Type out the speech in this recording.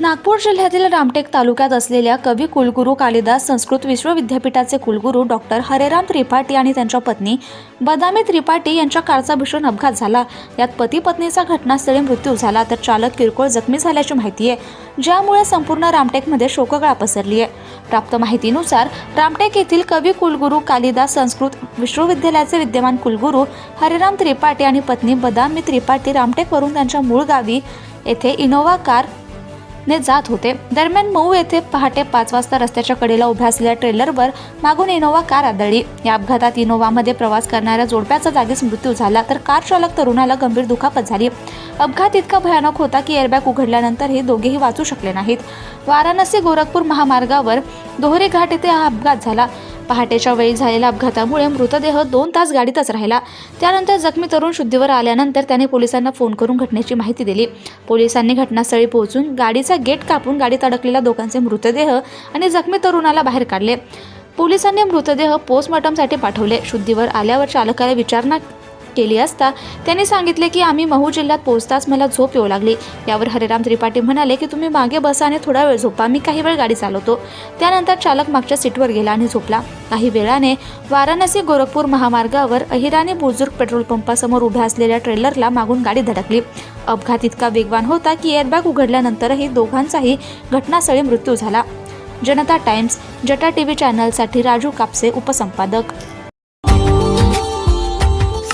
नागपूर जिल्ह्यातील रामटेक तालुक्यात असलेल्या कवी कुलगुरू कालिदास संस्कृत विश्वविद्यापीठाचे कुलगुरू डॉक्टर हरेराम त्रिपाठी आणि त्यांच्या पत्नी बदामी त्रिपाठी यांच्या कारचा भीषण अपघात झाला. यात पती पत्नीचा घटनास्थळी मृत्यू झाला तर चालक किरकोळ जखमी झाल्याची माहिती आहे. ज्यामुळे संपूर्ण रामटेकमध्ये शोककळा पसरली आहे. प्राप्त माहितीनुसार रामटेक येथील कवी कुलगुरू कालिदास संस्कृत विश्वविद्यालयाचे विद्यमान कुलगुरू हरेराम त्रिपाठी आणि पत्नी बदामी त्रिपाठी रामटेकवरून त्यांच्या मूळ गावी येथे इनोव्हा कार ने जात होते. दरम्यान मऊ येथे पहाटे पाच वाजता रस्त्याच्या कडेला उभ्या असलेल्या ट्रेलरवर मागून इनोव्हा कार आदळली. या अपघातात इनोव्हामध्ये प्रवास करणाऱ्या जोडप्याचा जागीच मृत्यू झाला तर कार चालक तरुणाला गंभीर दुखापत झाली. अपघात इतका भयानक होता की एअरबॅग उघडल्यानंतरही दोघेही वाचू शकले नाहीत. वाराणसी गोरखपूर महामार्गावर दोहरे घाट येथे हा अपघात झाला. पहाटेच्या वेळी झालेल्या अपघातामुळे मृतदेह दोन तास गाडीतच राहिला. त्यानंतर जखमी तरुण शुद्धीवर आल्यानंतर त्याने पोलिसांना फोन करून घटनेची माहिती दिली. पोलिसांनी घटनास्थळी पोहोचून गाडीचा गेट कापून गाडीत अडकलेल्या दोघांचे मृतदेह आणि जखमी तरुणाला बाहेर काढले. पोलिसांनी मृतदेह पोस्टमॉर्टमसाठी पाठवले. शुद्धीवर आल्यावर चालकाला विचारणा केली असता त्यांनी सांगितले की आम्ही महू जिल्ह्यात पोहोचताच मला झोप येऊ लागली. यावर हरिराम त्रिपाठी म्हणाले की तुम्ही मागे बसा आणि थोडा वेळ झोपा. मी काही वेळ गाडी चालवतो. त्यानंतर चालक मागच्या सीटवर गेला आणि झोपला. काही वेळाने वाराणसी गोरखपूर महामार्गावर अहिराणी बुजुर्ग पेट्रोल पंपासमोर उभ्या असलेल्या ट्रेलरला मागून गाडी धडकली. अपघात इतका वेगवान होता की एअरबॅग उघडल्यानंतरही दोघांचाही घटनास्थळी मृत्यू झाला. जनता टाइम्स जटा टीव्ही चॅनलसाठी राजू कापसे उपसंपादक.